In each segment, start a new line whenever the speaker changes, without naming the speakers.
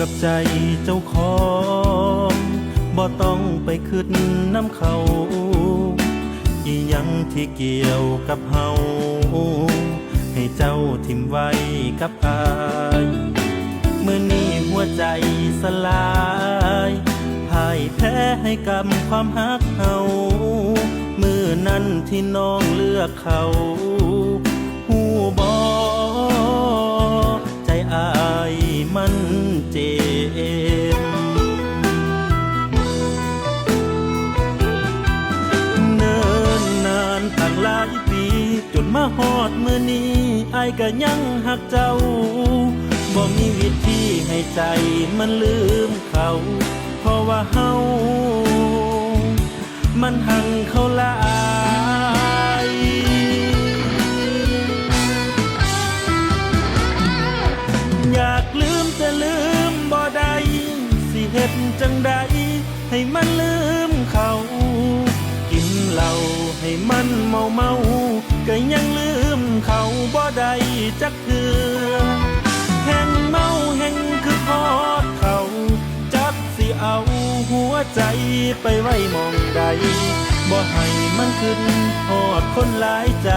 กับใจเจ้าของบ่ต้องไปขึ้นน้ำเขาอียังที่เกี่ยวกับเฮาให้เจ้าทิมไว้กับอายเมื่อนี้หัวใจสลายพ่ายแพ้ให้กับความฮักเฮามือนั้นที่น้องเลือกเขาหูบอ มันเจ็บเนิ่นนานตั้งหลายปี จนมาฮอดมือนี้ไอายก็ยังหักเจ้า บ่มีวิธีให้ใจมันลืมเขา เพราะว่าเฮา มันหังเขาลา จังใดให้มันลืมเขา กินเหล้าให้มันเมาเมาก็ยังลืมเขาบ่ได้จักเทือแห่งเมาแห่งคือพอดเขาจักสิเอาหัวใจไปไว้มองใดบ่ให้มันขึ้นพอดคนหลายใจ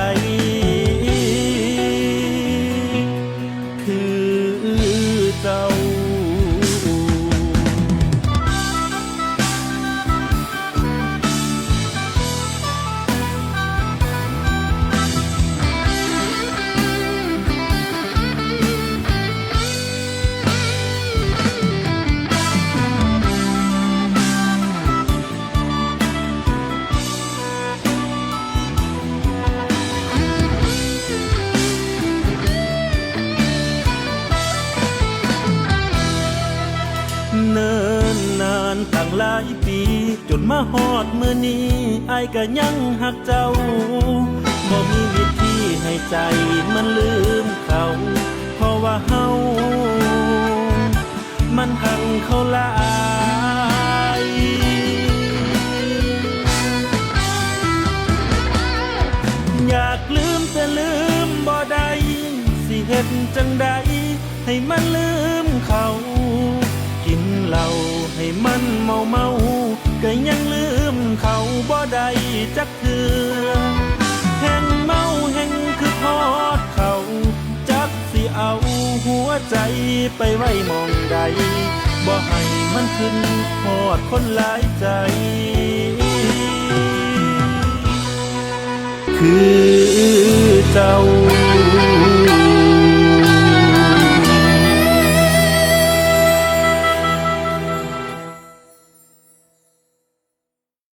จนมาฮอดมือนี้อายก็ยังหักเจ้าบ่มีวิธีให้ใจมันลืมเขา เพราะว่าเฮา มันหังเขาลายอยากลืมแต่ลืมบ่ได้สิเฮ็ดจังใดให้มันลืมเขา กินเหล้าให้มันเมาเมา ก็ยังลืมเขาบ่ได้จักเทือแห่งเมาแห่งคือทอดเขา จักสิเอาหัวใจไปไว้มองใดบ่ให้มันขึ้นทอดคนหลายใจ คือเจ้า